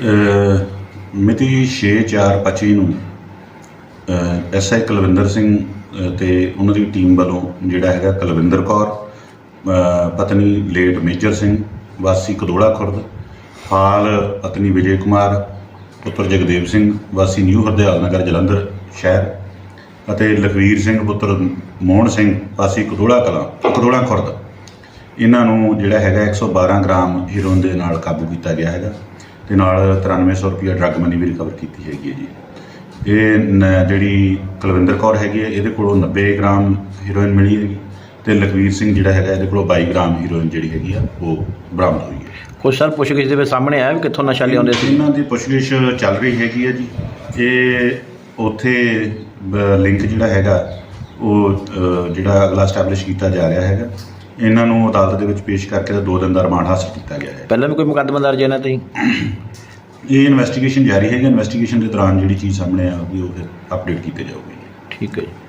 ਮਿਤੀ 6/4/25 ਨੂੰ ਐਸਆਈ ਕੁਲਵਿੰਦਰ ਸਿੰਘ, ਅਹ ਤੇ ਉਹਨਾਂ ਦੀ ਟੀਮ ਵੱਲੋਂ ਜਿਹੜਾ ਹੈਗਾ ਕੁਲਵਿੰਦਰ ਕੌਰ ਪਤਨੀ ਲੇਟ ਮੇਜਰ ਸਿੰਘ, ਵਾਸੀ ਕਦੋੜਾ ਖੁਰਦ, ਹਾਲ ਪਤਨੀ ਵਿਜੇ ਕੁਮਾਰ, ਪੁੱਤਰ ਜਗਦੇਵ ਸਿੰਘ, ਵਾਸੀ ਨਿਊ ਹਰਦਿਆਲ ਨਗਰ ਜਲੰਧਰ ਸ਼ਹਿਰ ਅਤੇ ਲਖਵੀਰ ਸਿੰਘ ਪੁੱਤਰ ਮੋਹਨ ਸਿੰਘ, ਵਾਸੀ ਕਦੋੜਾ ਕਲਾਂ ਕਦੋੜਾ ਖੁਰਦ। ਇਹਨਾਂ ਨੂੰ ਜਿਹੜਾ ਹੈਗਾ 112 ਗ੍ਰਾਮ ਹੀਰੋਇਨ ਦੇ ਨਾਲ ਕਾਬੂ ਕੀਤਾ ਗਿਆ ਹੈਗਾ। ਤੇ ਨਾਲ 9300 ਰੁਪਏ ਡਰੱਗ ਮਨੀ ਵੀ ਰਿਕਵਰ ਕੀਤੀ ਹੈਗੀ ਹੈ ਜੀ। ਇਹ ਜਿਹੜੀ ਕੁਲਵਿੰਦਰ ਕੌਰ ਹੈਗੀ ਹੈ ਇਹਦੇ ਕੋਲੋਂ 90 ਗ੍ਰਾਮ ਹੀਰੋਇਨ ਮਿਲੀ ਹੈਗੀ। ਤੇ ਲਖਵੀਰ ਸਿੰਘ ਜਿਹੜਾ ਹੈਗਾ ਇਹਦੇ ਕੋਲੋਂ 22 ਗ੍ਰਾਮ ਹੀਰੋਇਨ ਜਿਹੜੀ ਹੈਗੀ ਆ ਉਹ ਬਰਾਮਦ ਹੋਈ ਹੈ। ਕੁਛ ਸਰ ਪੁੱਛਗਿੱਛ ਦੇ ਵਿੱਚ ਸਾਹਮਣੇ ਆਇਆ ਵੀ ਕਿੱਥੋਂ ਨਸ਼ਾ ਲਿਆਉਂਦੇ ਸੀ? ਇਹਨਾਂ ਦੀ ਪੁੱਛਗਿੱਛ ਚੱਲ ਰਹੀ ਹੈਗੀ ਹੈ ਜੀ। ਇਹ ਉੱਥੇ ਲਿੰਕ ਜਿਹੜਾ ਹੈਗਾ ਉਹ ਜਿਹੜਾ ਅਗਲਾ ਸਟੈਬਲਿਸ਼ ਕੀਤਾ ਜਾ ਰਿਹਾ ਹੈਗਾ। ਇਹਨਾਂ ਨੂੰ ਅਦਾਲਤ ਦੇ ਵਿੱਚ ਪੇਸ਼ ਕਰਕੇ ਤੇ ਦੋ ਦਿਨ ਦਾ ਰਿਮਾਂਡ ਹਾਸਲ ਕੀਤਾ ਗਿਆ ਹੈ। ਪਹਿਲਾਂ ਵੀ ਕੋਈ ਮੁਕੱਦਮਾ ਦਰਜ ਹੈ ਇਹਨਾਂ ਤੇ? ਇਹ ਇਨਵੈਸਟੀਗੇਸ਼ਨ ਜਾਰੀ ਹੈਗੀ ਇਨਵੈਸਟੀਗੇਸ਼ਨ ਦੇ ਦੌਰਾਨ ਜਿਹੜੀ ਚੀਜ਼ ਸਾਹਮਣੇ ਆਊਗੀ ਉਹ ਫਿਰ ਅਪਡੇਟ ਕੀਤੇ ਜਾਊਗੇ। ਠੀਕ ਹੈ ਜੀ।